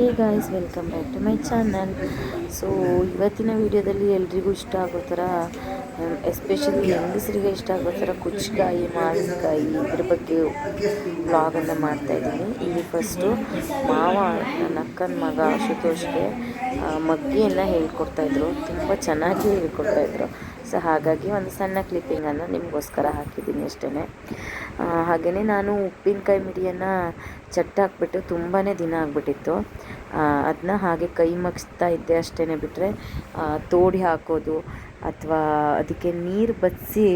Hey guys welcome back to my channel so ಇವತ್ತಿನ ವಿಡಿಯೋದಲ್ಲಿ ಎಲ್ರಿಗೂ ಇಷ್ಟ ಆಗೋ ಥರ ಎಸ್ಪೆಷಲಿ ಹೆಂಗಸರಿಗೆ ಇಷ್ಟ ಆಗೋ ಥರ ಕುಚ್ಚಕಾಯಿ, ಮಾವಿನಕಾಯಿ ಇದ್ರ ಬಗ್ಗೆ ಬ್ಲಾಗನ್ನು ಮಾಡ್ತಾ ಇದ್ದೀನಿ. ಇಲ್ಲಿ ಫಸ್ಟು ಮಾವ, ನನ್ನ ಅಕ್ಕನ ಮಗ ಆಶುತೋಷ್ಗೆ ಮಗ್ಗಿಯನ್ನು ಹೇಳ್ಕೊಡ್ತಾಯಿದ್ರು ತುಂಬ ಚೆನ್ನಾಗಿ ಹೇಳ್ಕೊಡ್ತಾಯಿದ್ರು ಸೊ ಹಾಗಾಗಿ ಒಂದು ಸಣ್ಣ ಕ್ಲಿಪ್ಪಿಂಗನ್ನು ನಿಮಗೋಸ್ಕರ ಹಾಕಿದ್ದೀನಿ ಅಷ್ಟೇ ಹಾಗೆಯೇ ನಾನು ಉಪ್ಪಿನಕಾಯಿ ಮಿಡಿಯನ್ನು ಚಟ್ಟ ಹಾಕ್ಬಿಟ್ಟು ತುಂಬಾ ದಿನ ಆಗಿಬಿಟ್ಟಿತ್ತು. ಅದನ್ನ ಹಾಗೆ ಕೈ ಮಗ್ಸ್ತಾ ಇದ್ದೆ ಅಷ್ಟೇ ಬಿಟ್ಟರೆ ತೋಡಿ ಹಾಕೋದು ಅಥವಾ ಅದಕ್ಕೆ ನೀರು ಬಸಿಸಿ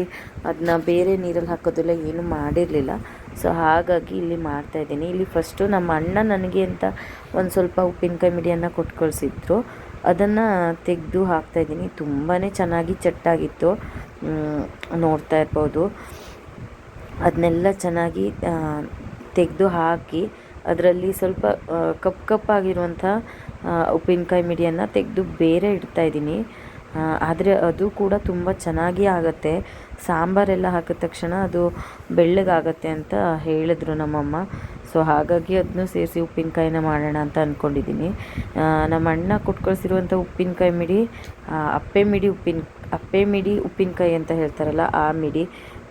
ಅದನ್ನ ಬೇರೆ ನೀರಲ್ಲಿ ಹಾಕೋದೆಲ್ಲ ಏನೂ ಮಾಡಿರಲಿಲ್ಲ. ಸೊ ಹಾಗಾಗಿ ಇಲ್ಲಿ ಮಾಡ್ತಾ ಇದ್ದೀನಿ. ಇಲ್ಲಿ ಫಸ್ಟು ನಮ್ಮ ಅಣ್ಣ ನನಗೆ ಅಂತ ಒಂದು ಸ್ವಲ್ಪ ಉಪ್ಪಿನಕಾಯಿ ಮಿಡಿಯನ್ನು ಕೊಟ್ಟು ಅದನ್ನು ತೆಗೆದು ಹಾಕ್ತಾಯಿದ್ದೀನಿ ತುಂಬಾ ಚೆನ್ನಾಗಿ ಚಟ್ಟಾಗಿತ್ತು. ನೋಡ್ತಾ ಇರ್ಬೋದು. ಅದನ್ನೆಲ್ಲ ಚೆನ್ನಾಗಿ ತೆಗೆದು ಹಾಕಿ ಅದರಲ್ಲಿ ಸ್ವಲ್ಪ ಕಪ್ ಕಪ್ಪು ಕಪ್ಪಾಗಿರುವಂಥ ಉಪ್ಪಿನಕಾಯಿ ಮಿಡಿಯನ್ನು ತೆಗೆದು ಬೇರೆ ಇಡ್ತಾಯಿದ್ದೀನಿ ಆದರೆ ಅದು ಕೂಡ ತುಂಬ ಚೆನ್ನಾಗಿ ಆಗುತ್ತೆ. ಸಾಂಬಾರೆಲ್ಲ ಹಾಕಿದ ತಕ್ಷಣ ಅದು ಬೆಳ್ಳಗಾಗತ್ತೆ ಅಂತ ಹೇಳಿದ್ರು ನಮ್ಮಮ್ಮ. ಸೊ ಹಾಗಾಗಿ ಅದನ್ನು ಸೇರಿಸಿ ಉಪ್ಪಿನಕಾಯಿನ ಮಾಡೋಣ ಅಂತ ಅಂದ್ಕೊಂಡಿದ್ದೀನಿ ನಮ್ಮ ಅಣ್ಣ ಕುಟ್ಕೊಳ್ಸಿರುವಂಥ ಉಪ್ಪಿನಕಾಯಿ ಮಿಡಿ ಅಪ್ಪೆ ಮಿಡಿ ಉಪ್ಪಿನ, ಅಪ್ಪೆ ಮಿಡಿ ಉಪ್ಪಿನಕಾಯಿ ಅಂತ ಹೇಳ್ತಾರಲ್ಲ ಆ ಮಿಡಿ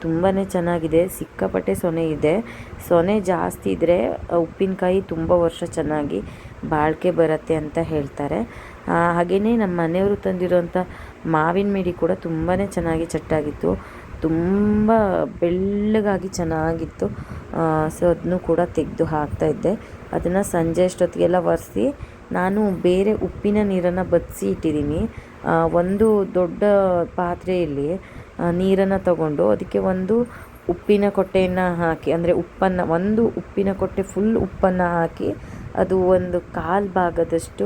ತುಂಬಾ ಚೆನ್ನಾಗಿದೆ. ಸಿಕ್ಕಾಪಟ್ಟೆ ಸೊನೆ ಇದೆ. ಸೊನೆ ಜಾಸ್ತಿ ಇದ್ದರೆ ಉಪ್ಪಿನಕಾಯಿ ತುಂಬ ವರ್ಷ ಚೆನ್ನಾಗಿ ಬಾಳಿಕೆ ಬರುತ್ತೆ ಅಂತ ಹೇಳ್ತಾರೆ. ಹಾಗೆಯೇ ನಮ್ಮ ಮನೆಯವರು ತಂದಿರುವಂಥ ಮಾವಿನ ಮಿಡಿ ಕೂಡ ತುಂಬಾ ಚೆನ್ನಾಗಿ ಚಟ್ಟಾಗಿತ್ತು. ತುಂಬ ಬೆಳ್ಳಗಾಗಿ ಚೆನ್ನಾಗಿತ್ತು. ಸೊ ಅದನ್ನು ಕೂಡ ತೆಗೆದು ಹಾಕ್ತಾಯಿದ್ದೆ ಅದನ್ನು ಸಂಜೆ ಅಷ್ಟೊತ್ತಿಗೆಲ್ಲ ಒರೆಸಿ ನಾನು ಬೇರೆ ಉಪ್ಪಿನ ನೀರನ್ನು ಬದಿಸಿ ಇಟ್ಟಿದ್ದೀನಿ. ಒಂದು ದೊಡ್ಡ ಪಾತ್ರೆಯಲ್ಲಿ ನೀರನ್ನು ತಗೊಂಡು ಅದಕ್ಕೆ ಒಂದು ಉಪ್ಪಿನ ಕೊಟ್ಟೆಯನ್ನು ಹಾಕಿ, ಅಂದರೆ ಉಪ್ಪನ್ನು, ಒಂದು ಉಪ್ಪಿನ ಕೊಟ್ಟೆ ಫುಲ್ ಉಪ್ಪನ್ನು ಹಾಕಿ ಅದು ಒಂದು ಕಾಲು ಭಾಗದಷ್ಟು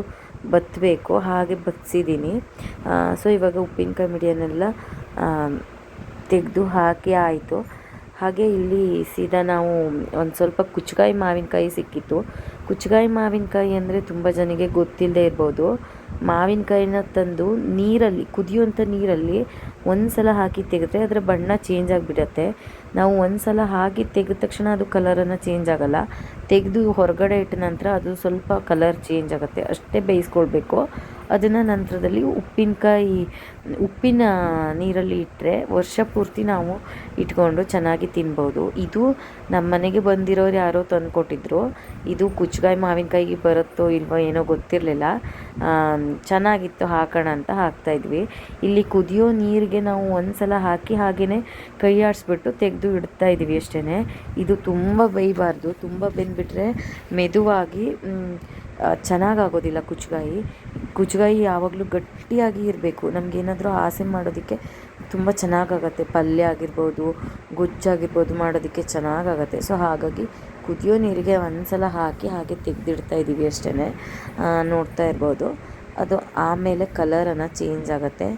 ಬತ್ತಬೇಕು ಹಾಗೆ ಬತ್ತಿಸಿದ್ದೀನಿ ಸೊ ಇವಾಗ ಉಪ್ಪಿನಕಾಯಿ ಮಿಡಿಯನ್ನೆಲ್ಲ ತೆಗೆದು ಹಾಕಿ ಆಯಿತು. ಹಾಗೆ ಇಲ್ಲಿ ಸೀದಾ ನಾವು ಒಂದು ಸ್ವಲ್ಪ ಕುಚ್ಚಕಾಯಿ ಮಾವಿನಕಾಯಿ ಸಿಕ್ಕಿತ್ತು. ಕುಚ್ಚಕಾಯಿ ಮಾವಿನಕಾಯಿ ಅಂದರೆ ತುಂಬ ಜನಕ್ಕೆ ಗೊತ್ತಿಲ್ಲದೆ ಇರ್ಬೋದು. ಮಾವಿನಕಾಯಿನ ತಂದು ನೀರಲ್ಲಿ ಕುದಿಯುವಂಥ ನೀರಲ್ಲಿ ಒಂದು ಸಲ ಹಾಕಿ ತೆಗೆದ್ರೆ ಅದರ ಬಣ್ಣ ಚೇಂಜ್ ಆಗಿಬಿಡತ್ತೆ. ನಾವು ಒಂದು ಸಲ ಹಾಕಿ ತೆಗೆದ ತಕ್ಷಣ ಅದು ಕಲರನ್ನು ಚೇಂಜ್ ಆಗಲ್ಲ. ತೆಗೆದು ಹೊರಗಡೆ ಇಟ್ಟ ನಂತರ ಅದು ಸ್ವಲ್ಪ ಕಲರ್ ಚೇಂಜ್ ಆಗುತ್ತೆ. ಅಷ್ಟೇ ಬೇಯಿಸ್ಕೊಳ್ಬೇಕು. ಅದನ್ನು ನಂತರದಲ್ಲಿ ಉಪ್ಪಿನಕಾಯಿ, ಉಪ್ಪಿನ ನೀರಲ್ಲಿ ಇಟ್ಟರೆ ವರ್ಷ ಪೂರ್ತಿ ನಾವು ಇಟ್ಕೊಂಡು ಚೆನ್ನಾಗಿ ತಿನ್ಬೋದು. ಇದು ನಮ್ಮ ಮನೆಗೆ ಬಂದಿರೋರು ಯಾರೋ ತಂದು ಕೊಟ್ಟಿದ್ರು. ಇದು ಕುಚ್ಚಗಾಯಿ ಮಾವಿನಕಾಯಿಗೆ ಬರುತ್ತೋ ಇಲ್ವೋ ಏನೋ ಗೊತ್ತಿರಲಿಲ್ಲ. ಚೆನ್ನಾಗಿತ್ತು ಹಾಕೋಣ ಅಂತ ಹಾಕ್ತಾಯಿದ್ವಿ ಇಲ್ಲಿ ಕುದಿಯೋ ನೀರಿಗೆ ನಾವು ಒಂದು ಸಲ ಹಾಕಿ ಹಾಗೆಯೇ ಕೈ ಆಡಿಸ್ಬಿಟ್ಟು ತೆಗೆದು ಇಡ್ತಾ ಇದ್ದೀವಿ ಅಷ್ಟೇ ಇದು ತುಂಬ ಬೇಯಬಾರ್ದು, ತುಂಬ ಬೆಂದ್ಬಿಟ್ರೆ ಮೆದುವಾಗಿ ಚೆನ್ನಾಗಾಗೋದಿಲ್ಲ ಕುಚ್ಚುಗಾಯಿ ಕುಚ್ಚುಗಾಯಿ ಯಾವಾಗಲೂ ಗಟ್ಟಿಯಾಗಿ ಇರಬೇಕು. ನಮಗೇನಾದರೂ ಆಸೆ ಮಾಡೋದಕ್ಕೆ ತುಂಬ ಚೆನ್ನಾಗಾಗತ್ತೆ. ಪಲ್ಯ ಆಗಿರ್ಬೋದು, ಗೊಜ್ಜಾಗಿರ್ಬೋದು ಮಾಡೋದಕ್ಕೆ ಚೆನ್ನಾಗಾಗತ್ತೆ. ಸೊ, ಹಾಗಾಗಿ ಕುದಿಯೋ ನೀರಿಗೆ ಒಂದು ಸಲ ಹಾಕಿ ಹಾಗೆ ತೆಗೆದಿಡ್ತಾ ಇದ್ದೀವಿ ಅಷ್ಟೇ ನೋಡ್ತಾ ಇರ್ಬೋದು. ಅದು ಆಮೇಲೆ ಕಲರನ್ನು ಚೇಂಜ್ ಆಗುತ್ತೆ.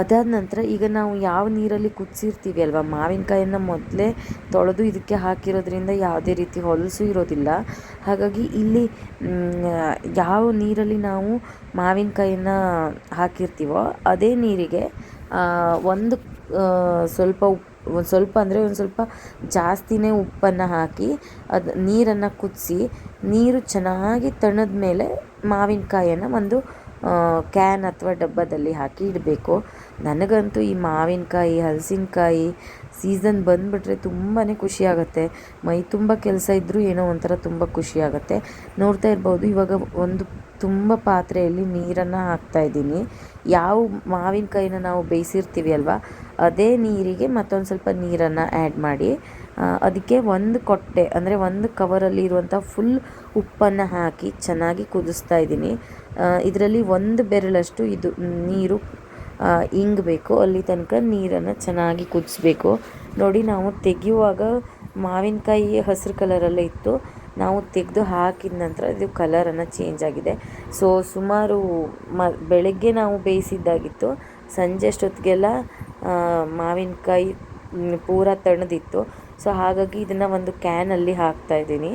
ಅದಾದ ನಂತರ ಈಗ ನಾವು ಯಾವ ನೀರಲ್ಲಿ ಕುದಿಸಿರ್ತೀವಿ ಅಲ್ವಾ? ಮಾವಿನಕಾಯನ್ನು ಮೊದಲೇ ತೊಳೆದು ಇದಕ್ಕೆ ಹಾಕಿರೋದ್ರಿಂದ ಯಾವುದೇ ರೀತಿ ಹೊಲಸು ಇರೋದಿಲ್ಲ. ಹಾಗಾಗಿ ಇಲ್ಲಿ ಯಾವ ನೀರಲ್ಲಿ ನಾವು ಮಾವಿನಕಾಯನ್ನು ಹಾಕಿರ್ತೀವೋ ಅದೇ ನೀರಿಗೆ ಒಂದು ಸ್ವಲ್ಪ ಉಪ್ಪು ಒಂದು ಸ್ವಲ್ಪ ಅಂದರೆ ಒಂದು ಸ್ವಲ್ಪ ಜಾಸ್ತಿನೇ ಉಪ್ಪನ್ನು ಹಾಕಿ ಅದು ನೀರನ್ನು ಕುದಿಸಿ, ನೀರು ಚೆನ್ನಾಗಿ ತಣದ ಮೇಲೆ ಮಾವಿನಕಾಯನ್ನು ಒಂದು ಕ್ಯಾನ್ ಅಥವಾ ಡಬ್ಬದಲ್ಲಿ ಹಾಕಿ ಇಡಬೇಕು. ನನಗಂತೂ ಈ ಮಾವಿನಕಾಯಿ, ಹಲಸಿನಕಾಯಿ ಸೀಸನ್ ಬಂದುಬಿಟ್ರೆ ತುಂಬಾ ಖುಷಿಯಾಗುತ್ತೆ ಮೈ ತುಂಬ ಕೆಲಸ ಇದ್ದರೂ ಏನೋ ಒಂಥರ ತುಂಬ ಖುಷಿಯಾಗುತ್ತೆ ನೋಡ್ತಾ ಇರ್ಬೋದು, ಇವಾಗ ಒಂದು ತುಂಬ ಪಾತ್ರೆಯಲ್ಲಿ ನೀರನ್ನು ಹಾಕ್ತಾಯಿದ್ದೀನಿ ಯಾವ ಮಾವಿನಕಾಯಿನ ನಾವು ಬೇಯಿಸಿರ್ತೀವಿ ಅಲ್ವಾ ಅದೇ ನೀರಿಗೆ ಮತ್ತೊಂದು ಸ್ವಲ್ಪ ನೀರನ್ನು ಆ್ಯಡ್ ಮಾಡಿ ಅದಕ್ಕೆ ಒಂದು ಕೊಟ್ಟೆ, ಅಂದರೆ ಒಂದು ಕವರಲ್ಲಿ ಇರುವಂಥ ಫುಲ್ ಉಪ್ಪನ್ನು ಹಾಕಿ ಚೆನ್ನಾಗಿ ಕುದಿಸ್ತಾ ಇದ್ದೀನಿ. ಇದರಲ್ಲಿ ಒಂದು ಬೆರಳಷ್ಟು ಇದು, ನೀರು ಇಂಗಬೇಕು. ಅಲ್ಲಿ ತನಕ ನೀರನ್ನು ಚೆನ್ನಾಗಿ ಕುದಿಸ್ಬೇಕು. ನೋಡಿ, ನಾವು ತೆಗೆಯುವಾಗ ಮಾವಿನಕಾಯಿ ಹಸಿರು ಕಲರಲ್ಲೇ ಇತ್ತು. ನಾವು ತೆಗೆದು ಹಾಕಿದ ನಂತರ ಇದು ಕಲರನ್ನು ಚೇಂಜ್ ಆಗಿದೆ. ಸೊ ಸುಮಾರು ಮ, ಬೆಳಗ್ಗೆ ನಾವು ಬೇಯಿಸಿದ್ದಾಗಿತ್ತು. ಸಂಜೆ ಅಷ್ಟೊತ್ತಿಗೆಲ್ಲ ಮಾವಿನಕಾಯಿ ಪೂರ ತಣ್ಣದಿತ್ತು. ಸೊ ಹಾಗಾಗಿ ಇದನ್ನು ಒಂದು ಕ್ಯಾನಲ್ಲಿ ಹಾಕ್ತಾ ಇದ್ದೀನಿ.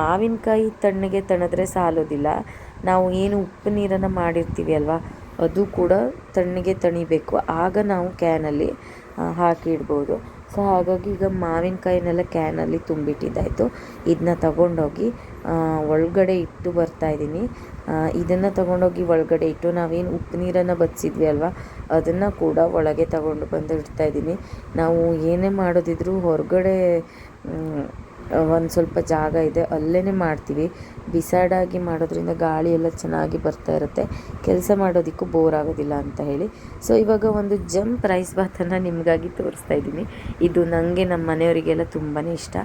ಮಾವಿನಕಾಯಿ ತಣ್ಣಗೆ ತಣದ್ರೆ ಸಾಲೋದಿಲ್ಲ. ನಾವು ಏನು ಉಪ್ಪು ನೀರನ್ನು ಮಾಡಿರ್ತೀವಿ ಅಲ್ವಾ, ಅದು ಕೂಡ ತಣ್ಣಗೆ ತಣಿಬೇಕು. ಆಗ ನಾವು ಕ್ಯಾನಲ್ಲಿ ಹಾಕಿ ಇಡ್ಬೋದು. ಸೊ ಹಾಗಾಗಿ ಈಗ ಮಾವಿನಕಾಯಿನೆಲ್ಲ ಕ್ಯಾನಲ್ಲಿ ತುಂಬಿಟ್ಟಿದ್ದಾಯಿತು. ಇದನ್ನ ತಗೊಂಡೋಗಿ ಒಳಗಡೆ ಇಟ್ಟು ಬರ್ತಾಯಿದ್ದೀನಿ ಇದನ್ನು ತಗೊಂಡೋಗಿ ಒಳಗಡೆ ಇಟ್ಟು ನಾವೇನು ಉಪ್ಪು ನೀರನ್ನು ಬದಿಸಿದ್ವಿ ಅಲ್ವಾ, ಅದನ್ನು ಕೂಡ ಒಳಗೆ ತಗೊಂಡು ಬಂದು ಇಡ್ತಾಯಿದ್ದೀನಿ ನಾವು ಏನೇ ಮಾಡೋದಿದ್ರೂ ಹೊರಗಡೆ ಒಂದು ಸ್ವಲ್ಪ ಜಾಗ ಇದೆ ಅಲ್ಲೇ ಮಾಡ್ತೀವಿ. ಬಿಸಾಡಾಗಿ ಮಾಡೋದ್ರಿಂದ ಗಾಳಿ ಎಲ್ಲ ಚೆನ್ನಾಗಿ ಬರ್ತಾ ಇರುತ್ತೆ. ಕೆಲಸ ಮಾಡೋದಕ್ಕೂ ಬೋರ್ ಆಗೋದಿಲ್ಲ ಅಂತ ಹೇಳಿ. ಸೊ ಇವಾಗ ಒಂದು ಜಂಪ್ ರೈಸ್ ಬಾತನ್ನು ನಿಮಗಾಗಿ ತೋರಿಸ್ತಾ ಇದ್ದೀನಿ. ಇದು ನನಗೆ ನಮ್ಮ ಮನೆಯವರಿಗೆಲ್ಲ ತುಂಬಾ ಇಷ್ಟ.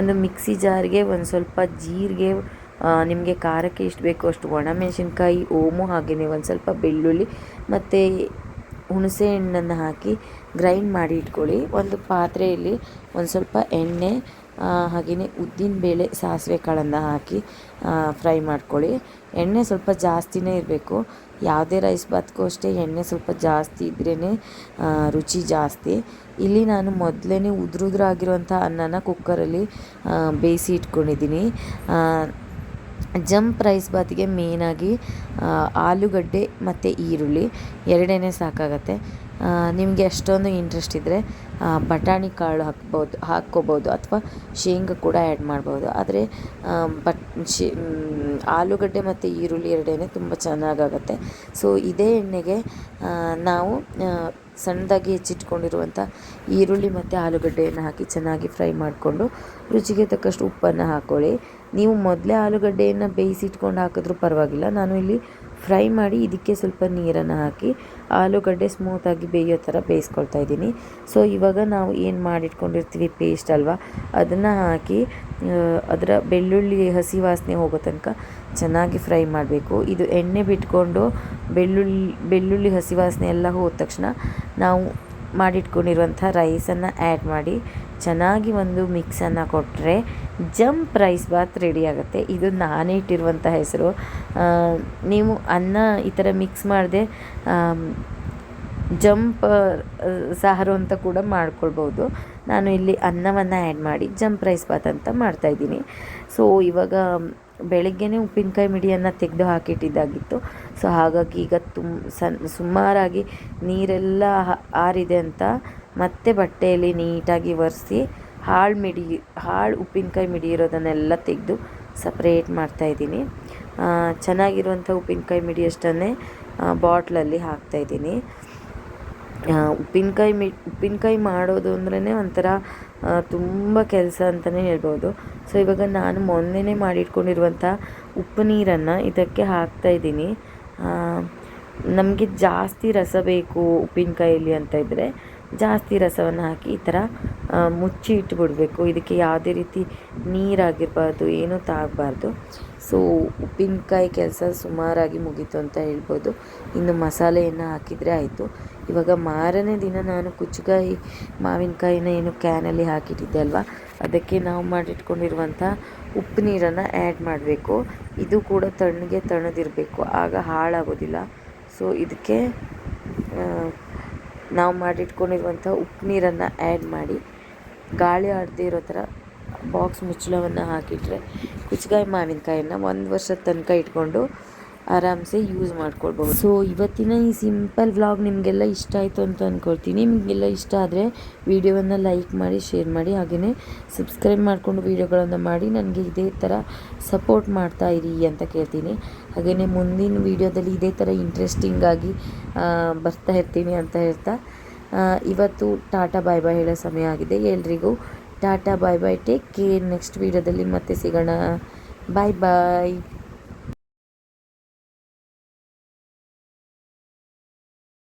ಒಂದು ಮಿಕ್ಸಿ ಜಾರ್ಗೆ ಒಂದು ಸ್ವಲ್ಪ ಜೀರಿಗೆ ನಿಮಗೆ ಖಾರಕ್ಕೆ ಎಷ್ಟು ಬೇಕೋ ಅಷ್ಟು ಒಣಮೆಣಸಿನ್ಕಾಯಿ ಓಮು ಹಾಗೆಯೇ ಒಂದು ಸ್ವಲ್ಪ ಬೆಳ್ಳುಳ್ಳಿ ಮತ್ತು ಹುಣಸೆ ಹಣ್ಣನ್ನು ಹಾಕಿ ಗ್ರೈಂಡ್ ಮಾಡಿ ಇಟ್ಕೊಳ್ಳಿ. ಒಂದು ಪಾತ್ರೆಯಲ್ಲಿ ಒಂದು ಸ್ವಲ್ಪ ಎಣ್ಣೆ ಹಾಗೆಯೇ ಉದ್ದಿನಬೇಳೆ ಸಾಸಿವೆ ಕಾಳನ್ನು ಹಾಕಿ ಫ್ರೈ ಮಾಡ್ಕೊಳ್ಳಿ. ಎಣ್ಣೆ ಸ್ವಲ್ಪ ಜಾಸ್ತಿನೇ ಇರಬೇಕು. ಯಾವುದೇ ರೈಸ್ ಬಾತ್ಗೂ ಅಷ್ಟೇ ಎಣ್ಣೆ ಸ್ವಲ್ಪ ಜಾಸ್ತಿ ಇದ್ರೇ ರುಚಿ ಜಾಸ್ತಿ. ಇಲ್ಲಿ ನಾನು ಮೊದಲೇ ಉದುರುದ್ರಾಗಿರುವಂಥ ಅನ್ನನ ಕುಕ್ಕರಲ್ಲಿ ಬೇಯಿಸಿ ಇಟ್ಕೊಂಡಿದ್ದೀನಿ. ಜಂಪ್ ರೈಸ್ ಬಾತಿಗೆ ಮೇನಾಗಿ ಆಲೂಗಡ್ಡೆ ಮತ್ತು ಈರುಳ್ಳಿ. ಎರಡೇ ಸಾಕಾಗತ್ತೆ. ನಿಮಗೆ ಅಷ್ಟೊಂದು ಇಂಟ್ರೆಸ್ಟ್ ಇದ್ದರೆ ಬಟಾಣಿ ಕಾಳು ಹಾಕ್ಬೋದು, ಹಾಕ್ಕೋಬೋದು ಅಥವಾ ಶೇಂಗಾ ಕೂಡ ಆ್ಯಡ್ ಮಾಡ್ಬೋದು. ಆದರೆ ಬಟ್, ಶೇ ಆಲೂಗಡ್ಡೆ ಮತ್ತು ಈರುಳ್ಳಿ ಎರಡೇ ತುಂಬ ಚೆನ್ನಾಗಾಗತ್ತೆ. ಸೊ ಇದೇ ಎಣ್ಣೆಗೆ ನಾವು ಸಣ್ಣದಾಗಿ ಹೆಚ್ಚಿಟ್ಕೊಂಡಿರುವಂಥ ಈರುಳ್ಳಿ ಮತ್ತು ಆಲೂಗಡ್ಡೆಯನ್ನು ಹಾಕಿ ಚೆನ್ನಾಗಿ ಫ್ರೈ ಮಾಡಿಕೊಂಡು ರುಚಿಗೆ ತಕ್ಕಷ್ಟು ಉಪ್ಪನ್ನು ಹಾಕ್ಕೊಳ್ಳಿ ನೀವು ಮೊದಲೇ ಆಲೂಗಡ್ಡೆಯನ್ನು ಬೇಯಿಸಿಟ್ಕೊಂಡು ಹಾಕಿದ್ರೂ ಪರವಾಗಿಲ್ಲ. ನಾನು ಇಲ್ಲಿ ಫ್ರೈ ಮಾಡಿ ಇದಕ್ಕೆ ಸ್ವಲ್ಪ ನೀರನ್ನು ಹಾಕಿ ಆಲೂಗಡ್ಡೆ ಸ್ಮೂತಾಗಿ ಬೇಯೋ ಥರ ಬೇಯಿಸ್ಕೊಳ್ತಾ ಇದ್ದೀನಿ. ಸೊ ಇವಾಗ ನಾವು ಏನು ಮಾಡಿಟ್ಕೊಂಡಿರ್ತೀವಿ ಪೇಸ್ಟ್ ಅಲ್ವಾ? ಅದನ್ನು ಹಾಕಿ ಅದರ ಬೆಳ್ಳುಳ್ಳಿ ಹಸಿ ವಾಸನೆ ಹೋಗೋ ತನಕ ಚೆನ್ನಾಗಿ ಫ್ರೈ ಮಾಡಬೇಕು. ಇದು ಎಣ್ಣೆ ಬಿಟ್ಕೊಂಡು ಬೆಳ್ಳುಳ್ಳಿ ಬೆಳ್ಳುಳ್ಳಿ ಹಸಿ ವಾಸನೆ ಎಲ್ಲ ಹೋದ ತಕ್ಷಣ ನಾವು ಮಾಡಿಟ್ಕೊಂಡಿರುವಂಥ ರೈಸನ್ನು ಆ್ಯಡ್ ಮಾಡಿ ಚೆನ್ನಾಗಿ ಒಂದು ಮಿಕ್ಸನ್ನು ಕೊಟ್ಟರೆ ಜಂಪ್ ರೈಸ್ ಬಾತ್ ರೆಡಿ ಆಗುತ್ತೆ. ಇದು ನಾನೇ ಇಟ್ಟಿರುವಂಥ ಹೆಸರು. ನೀವು ಅನ್ನ ಈ ಥರ ಮಿಕ್ಸ್ ಮಾಡದೆ ಜಂಪ್ ಸಾರು ಅಂತ ಕೂಡ ಮಾಡ್ಕೊಳ್ಬೋದು. ನಾನು ಇಲ್ಲಿ ಅನ್ನವನ್ನು ಆ್ಯಡ್ ಮಾಡಿ ಜಂಪ್ ರೈಸ್ ಬಾತ್ ಅಂತ ಮಾಡ್ತಾಯಿದ್ದೀನಿ ಸೊ, ಇವಾಗ ಬೆಳಗ್ಗೆನೇ ಉಪ್ಪಿನಕಾಯಿ ಮಿಡಿಯನ್ನು ತೆಗೆದು ಹಾಕಿಟ್ಟಿದ್ದಾಗಿತ್ತು. ಸೊ, ಹಾಗಾಗಿ ಈಗ ತುಮ್, ಸನ್, ಸುಮಾರಾಗಿ ನೀರೆಲ್ಲ ಆರಿದೆ ಅಂತ ಮತ್ತೆ ಬಟ್ಟೆಯಲ್ಲಿ ನೀಟಾಗಿ ಒರೆಸಿ ಹಾಳು ಮಿಡಿ, ಹಾಳು ಉಪ್ಪಿನಕಾಯಿ ಮಿಡಿ ಇರೋದನ್ನೆಲ್ಲ ತೆಗೆದು ಸಪ್ರೇಟ್ ಮಾಡ್ತಾಯಿದ್ದೀನಿ ಚೆನ್ನಾಗಿರುವಂಥ ಉಪ್ಪಿನಕಾಯಿ ಮಿಡಿ ಅಷ್ಟನ್ನೇ ಬಾಟ್ಲಲ್ಲಿ ಹಾಕ್ತಾಯಿದ್ದೀನಿ ಉಪ್ಪಿನಕಾಯಿ ಮಿ, ಉಪ್ಪಿನಕಾಯಿ ಮಾಡೋದು ಅಂದ್ರೇ ಒಂಥರ ತುಂಬ ಕೆಲಸ ಅಂತಲೇ ಹೇಳ್ಬೋದು. ಸೊ ಇವಾಗ ನಾನು ಮೊನ್ನೆನೇ ಮಾಡಿಟ್ಕೊಂಡಿರುವಂಥ ಉಪ್ಪು ನೀರನ್ನು ಇದಕ್ಕೆ ಹಾಕ್ತಾಯಿದ್ದೀನಿ ನಮಗೆ ಜಾಸ್ತಿ ರಸ ಬೇಕು ಉಪ್ಪಿನಕಾಯಲ್ಲಿ ಅಂತ ಇದ್ದರೆ ಜಾಸ್ತಿ ರಸವನ್ನು ಹಾಕಿ ಈ ಥರ ಮುಚ್ಚಿ ಇಟ್ಬಿಡಬೇಕು. ಇದಕ್ಕೆ ಯಾವುದೇ ರೀತಿ ನೀರಾಗಿರಬಾರ್ದು, ಏನೂ ತಾಗಬಾರ್ದು. ಸೊ, ಉಪ್ಪಿನಕಾಯಿ ಕೆಲಸ ಸುಮಾರಾಗಿ ಮುಗೀತು ಅಂತ ಹೇಳ್ಬೋದು. ಇನ್ನು ಮಸಾಲೆಯನ್ನು ಹಾಕಿದರೆ ಆಯಿತು. ಇವಾಗ ಮಾರನೇ ದಿನ ನಾನು ಕುಚ್ಚುಗಾಯಿ ಮಾವಿನಕಾಯಿನ ಏನು ಕ್ಯಾನಲ್ಲಿ ಹಾಕಿಟ್ಟಿದ್ದೆ ಅಲ್ವಾ? ಅದಕ್ಕೆ ನಾವು ಮಾಡಿಟ್ಕೊಂಡಿರುವಂಥ ಉಪ್ಪು ನೀರನ್ನು ಆ್ಯಡ್ ಮಾಡಬೇಕು. ಇದು ಕೂಡ ತಣ್ಣಗೆ ತಣ್ಣದಿರಬೇಕು. ಆಗ ಹಾಳಾಗೋದಿಲ್ಲ. ಸೊ, ಇದಕ್ಕೆ ನಾವು ಮಾಡಿಟ್ಕೊಂಡಿರುವಂಥ ಉಪ್ಪು ನೀರನ್ನು ಆ್ಯಡ್ ಮಾಡಿ, ಗಾಳಿ ಆಡದೇ ಇರೋ ಥರ ಬಾಕ್ಸ್ ಮುಚ್ಚಳವನ್ನು ಹಾಕಿಟ್ರೆ ಕುಚ್ಚಗಾಯಿ ಮಾವಿನಕಾಯನ್ನು ಒಂದು ವರ್ಷದ ತನಕ ಇಟ್ಕೊಂಡು ಆರಾಮ್ಸೆ ಯೂಸ್ ಮಾಡ್ಕೊಳ್ಬೋದು ಸೊ ಇವತ್ತಿನ ಈ ಸಿಂಪಲ್ ವ್ಲಾಗ್ ನಿಮಗೆಲ್ಲ ಇಷ್ಟ ಆಯಿತು ಅಂತ ಅಂದ್ಕೊಳ್ತೀನಿ ನಿಮಗೆಲ್ಲ ಇಷ್ಟ ಆದರೆ ವಿಡಿಯೋವನ್ನು ಲೈಕ್ ಮಾಡಿ ಶೇರ್ ಮಾಡಿ ಹಾಗೆಯೇ ಸಬ್ಸ್ಕ್ರೈಬ್ ಮಾಡಿಕೊಂಡು ವೀಡಿಯೋಗಳನ್ನು ಮಾಡಿ, ನನಗೆ ಇದೇ ಥರ ಸಪೋರ್ಟ್ ಮಾಡ್ತಾ ಇರಿ ಅಂತ ಕೇಳ್ತೀನಿ. ಹಾಗೆಯೇ ಮುಂದಿನ ವೀಡಿಯೋದಲ್ಲಿ ಇದೇ ಥರ ಇಂಟ್ರೆಸ್ಟಿಂಗಾಗಿ ಬರ್ತಾ ಇರ್ತೀನಿ ಅಂತ ಹೇಳ್ತಾ ಇವತ್ತು ಟಾಟಾ ಬಾಯ್ ಬಾಯ್ ಹೇಳೋ ಸಮಯ ಆಗಿದೆ. ಎಲ್ರಿಗೂ tata bye bye take care next ವೀಡಿಯೋದಲ್ಲಿ ಮತ್ತೆ ಸಿಗೋಣ. ಬಾಯ್ ಬಾಯ್